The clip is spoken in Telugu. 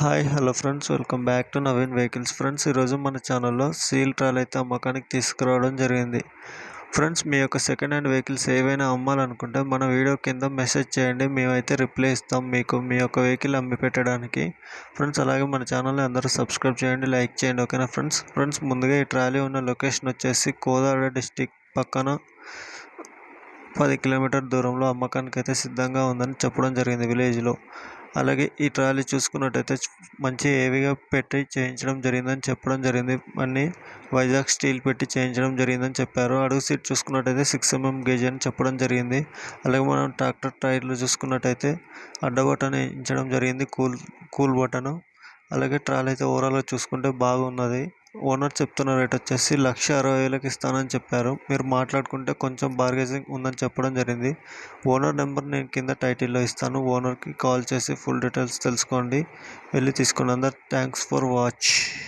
Hi hello friends. Welcome back to Naveen vehicles. Friends ఈరోజు మన ఛానల్లో సీల్ ట్రాల్ అయితే అమ్మకానికి తీసుకురావడం జరిగింది. ఫ్రెండ్స్ మీ యొక్క సెకండ్ హ్యాండ్ వెహికల్స్ ఏవైనా అమ్మాలనుకుంటే మన వీడియో కింద మెసేజ్ చేయండి. మేమైతే రిప్లై ఇస్తాం మీకు మీ యొక్క వెహికల్ అమ్మి పెట్టడానికి. ఫ్రెండ్స్ అలాగే మన ఛానల్ని అందరూ సబ్స్క్రైబ్ చేయండి లైక్ చేయండి ఓకేనా ఫ్రెండ్స్? ఫ్రెండ్స్ ముందుగా ఈ ట్రాలీ ఉన్న లొకేషన్ వచ్చేసి కోదాడ డిస్టిక్ పక్కన పది కిలోమీటర్ దూరంలో అమ్మకానికి అయితే సిద్ధంగా ఉందని చెప్పడం జరిగింది విలేజ్లో. అలాగే ఈ ట్రాలీ చూసుకున్నట్టయితే మంచి హెవీగా పెట్టి చేయించడం జరిగిందని చెప్పడం జరిగింది. అన్ని వైజాగ్ స్టీల్ పెట్టి చేయించడం జరిగిందని చెప్పారు. అడుగు సీట్ చూసుకున్నట్టయితే సిక్స్ ఎంఎం గేజ్ అని చెప్పడం జరిగింది. అలాగే మనం ట్రాక్టర్ టైర్లు చూసుకున్నట్టయితే అడ్డ బటన్ వేయించడం జరిగింది కూల్ కూల్ బటను అలాగే ట్రాలీ అయితే ఓవరాల్గా చూసుకుంటే బాగున్నది. ఓనర్ చెప్తున్న రేట్ వచ్చేసి లక్ష అరవై వేలకు ఇస్తానని చెప్పారు. మీరు మాట్లాడుకుంటే కొంచెం బార్గెజింగ్ ఉందని చెప్పడం జరిగింది. ఓనర్ నెంబర్ నేను కింద టైటిల్లో ఇస్తాను. ఓనర్కి కాల్ చేసి ఫుల్ డీటెయిల్స్ తెలుసుకోండి. వెళ్ళి తీసుకోండి అందరు థ్యాంక్స్ ఫర్ వాచ్.